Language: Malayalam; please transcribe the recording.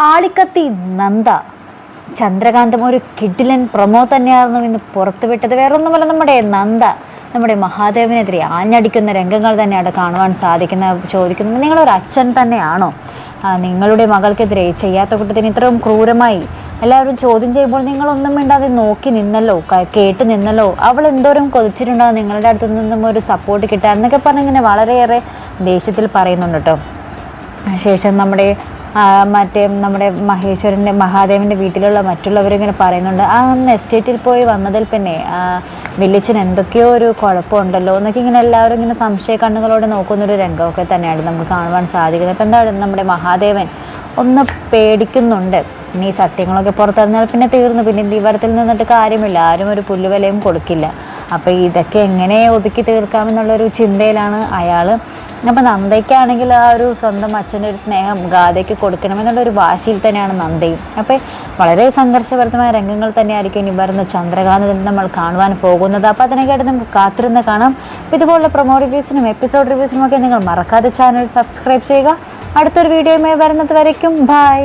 ആളിക്കത്തി നന്ദ. ചന്ദ്രകാന്തം ഒരു കിഡിലൻ പ്രമോ തന്നെയായിരുന്നു ഇന്ന് പുറത്തുവിട്ടത്. വേറൊന്നുമല്ല നമ്മുടെ നന്ദ നമ്മുടെ മഹാദേവനെതിരെ ആഞ്ഞടിക്കുന്ന രംഗങ്ങൾ തന്നെയാണ് കാണുവാൻ സാധിക്കുന്ന ചോദിക്കുന്നത്. നിങ്ങളൊരു അച്ഛൻ തന്നെയാണോ? നിങ്ങളുടെ മകൾക്കെതിരെ ചെയ്യാത്ത കൂട്ടത്തിന് ഇത്രയും ക്രൂരമായി എല്ലാവരും ചോദ്യം ചെയ്യുമ്പോൾ നിങ്ങളൊന്നും മിണ്ടാതെ നോക്കി നിന്നല്ലോ കേട്ട് നിന്നല്ലോ. അവൾ എന്തോരം കൊതിച്ചിട്ടുണ്ടോ? നിങ്ങളുടെ അടുത്തു നിന്നും ഒരു സപ്പോർട്ട് കിട്ടുക എന്നൊക്കെ പറഞ്ഞിങ്ങനെ വളരെയേറെ ദേഷ്യത്തിൽ പറയുന്നുണ്ട് കേട്ടോ. ശേഷം നമ്മുടെ മറ്റേ നമ്മുടെ മഹേശ്വരന്റെ മഹാദേവന്റെ വീട്ടിലുള്ള മറ്റുള്ളവരിങ്ങനെ പറയുന്നുണ്ട് ആ അന്ന് എസ്റ്റേറ്റിൽ പോയി വന്നതിൽ പിന്നെ ആ, വല്യച്ഛൻ എന്തൊക്കെയോ ഒരു കുഴപ്പമുണ്ടല്ലോ എന്നൊക്കെ ഇങ്ങനെ എല്ലാവരും ഇങ്ങനെ സംശയ കണ്ണുകളോടെ നോക്കുന്നൊരു രംഗമൊക്കെ തന്നെയാണ് നമുക്ക് കാണുവാൻ സാധിക്കുന്നത്. ഇപ്പം എന്താണ് നമ്മുടെ മഹാദേവൻ ഒന്ന് പേടിക്കുന്നുണ്ട്. ഇനി സത്യങ്ങളൊക്കെ പുറത്തിറങ്ങിയാൽ പിന്നെ തീർന്നു. പിന്നെ ദീപത്തിൽ നിന്നിട്ട് കാര്യമില്ല. ആരും ഒരു പുല്ലുവലയും കൊടുക്കില്ല. അപ്പോൾ ഇതൊക്കെ എങ്ങനെ ഒതുക്കി തീർക്കാമെന്നുള്ളൊരു ചിന്തയിലാണ് അയാൾ അപ്പം നന്ദയ്ക്കാണെങ്കിൽ ആ ഒരു സ്വന്തം അച്ഛന്റെ ഒരു സ്നേഹം ഗാഥയ്ക്ക് കൊടുക്കണമെന്നുള്ള ഒരു വാശിയിൽ തന്നെയാണ് നന്ദയും അപ്പോൾ വളരെ സംഘർഷഭരിതമായ രംഗങ്ങൾ തന്നെയായിരിക്കും ഇനി വരുന്ന ചന്ദ്രകാന്തത്തിൽ നമ്മൾ കാണുവാൻ പോകുന്നത്. അപ്പോൾ അതിനൊക്കെയായിട്ട് നമുക്ക് കാത്തിരുന്ന് കാണാം. ഇതുപോലുള്ള പ്രൊമോ റിവ്യൂസിനും എപ്പിസോഡ് റിവ്യൂസിനും ഒക്കെ നിങ്ങൾ മറക്കാതെ ചാനൽ സബ്സ്ക്രൈബ് ചെയ്യുക. അടുത്തൊരു വീഡിയോയുമായി വരുന്നത് വരയ്ക്കും. ബൈ